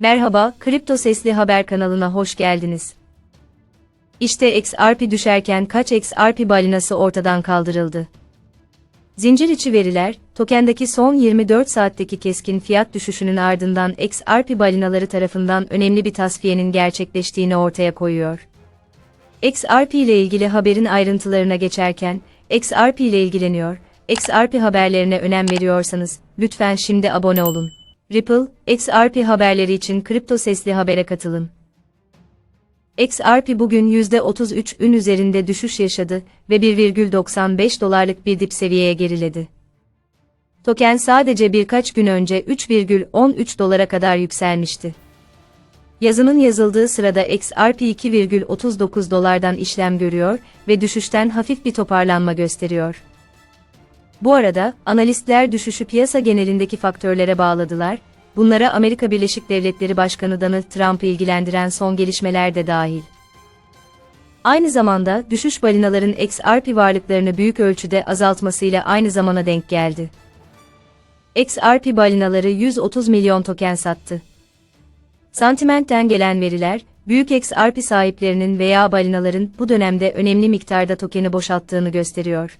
Merhaba, Kripto Sesli Haber kanalına hoş geldiniz. İşte XRP düşerken kaç XRP balinası ortadan kaldırıldı. Zincir içi veriler, tokendaki son 24 saatteki keskin fiyat düşüşünün ardından XRP balinaları tarafından önemli bir tasfiyenin gerçekleştiğini ortaya koyuyor. XRP ile ilgili haberin ayrıntılarına geçerken, XRP ile ilgileniyor, XRP haberlerine önem veriyorsanız, lütfen şimdi abone olun. Ripple, XRP haberleri için kripto sesli habere katılın. XRP bugün %33'ün üzerinde düşüş yaşadı ve 1,95 dolarlık bir dip seviyeye geriledi. Token sadece birkaç gün önce 3,13 dolara kadar yükselmişti. Yazının yazıldığı sırada XRP 2,39 dolardan işlem görüyor ve düşüşten hafif bir toparlanma gösteriyor. Bu arada, analistler düşüşü piyasa genelindeki faktörlere bağladılar, bunlara Amerika Birleşik Devletleri Başkanı Donald Trump'ı ilgilendiren son gelişmeler de dahil. Aynı zamanda, düşüş balinaların XRP varlıklarını büyük ölçüde azaltmasıyla aynı zamana denk geldi. XRP balinaları 130 milyon token sattı. Sentiment'ten gelen veriler, büyük XRP sahiplerinin veya balinaların bu dönemde önemli miktarda tokeni boşalttığını gösteriyor.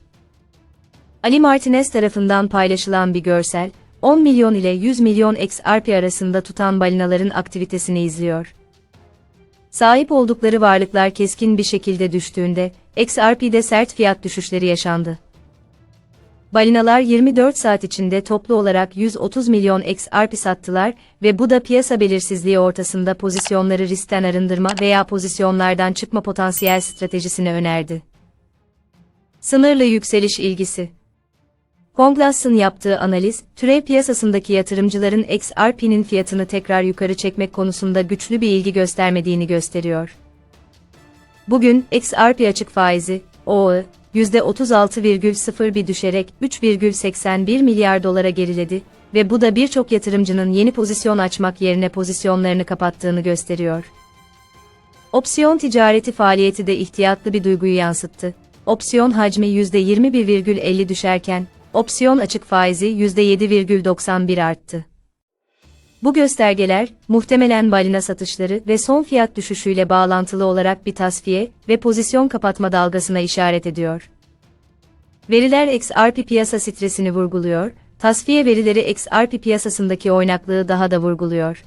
Ali Martinez tarafından paylaşılan bir görsel, 10 milyon ile 100 milyon XRP arasında tutan balinaların aktivitesini izliyor. Sahip oldukları varlıklar keskin bir şekilde düştüğünde, XRP'de sert fiyat düşüşleri yaşandı. Balinalar 24 saat içinde toplu olarak 130 milyon XRP sattılar ve bu da piyasa belirsizliği ortasında pozisyonları riskten arındırma veya pozisyonlardan çıkma potansiyel stratejisini önerdi. Sınırlı yükseliş ilgisi Konglass'ın yaptığı analiz, türev piyasasındaki yatırımcıların XRP'nin fiyatını tekrar yukarı çekmek konusunda güçlü bir ilgi göstermediğini gösteriyor. Bugün, XRP açık faizi, OE, %36,01 düşerek 3,81 milyar dolara geriledi ve bu da birçok yatırımcının yeni pozisyon açmak yerine pozisyonlarını kapattığını gösteriyor. Opsiyon ticareti faaliyeti de ihtiyatlı bir duyguyu yansıttı. Opsiyon hacmi %21,50 düşerken, opsiyon açık faizi %7,91 arttı. Bu göstergeler, muhtemelen balina satışları ve son fiyat düşüşüyle bağlantılı olarak bir tasfiye ve pozisyon kapatma dalgasına işaret ediyor. Veriler XRP piyasa stresini vurguluyor, tasfiye verileri XRP piyasasındaki oynaklığı daha da vurguluyor.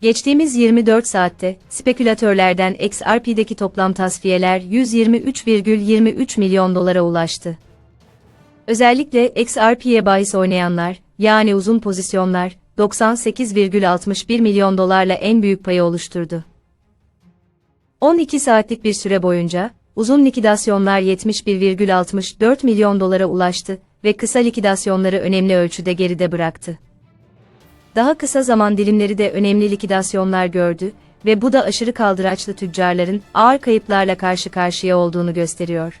Geçtiğimiz 24 saatte, spekülatörlerden XRP'deki toplam tasfiyeler 123,23 milyon dolara ulaştı. Özellikle XRP'ye bahis oynayanlar, yani uzun pozisyonlar, 98,61 milyon dolarla en büyük payı oluşturdu. 12 saatlik bir süre boyunca, uzun likidasyonlar 71,64 milyon dolara ulaştı ve kısa likidasyonları önemli ölçüde geride bıraktı. Daha kısa zaman dilimleri de önemli likidasyonlar gördü ve bu da aşırı kaldıraçlı tüccarların ağır kayıplarla karşı karşıya olduğunu gösteriyor.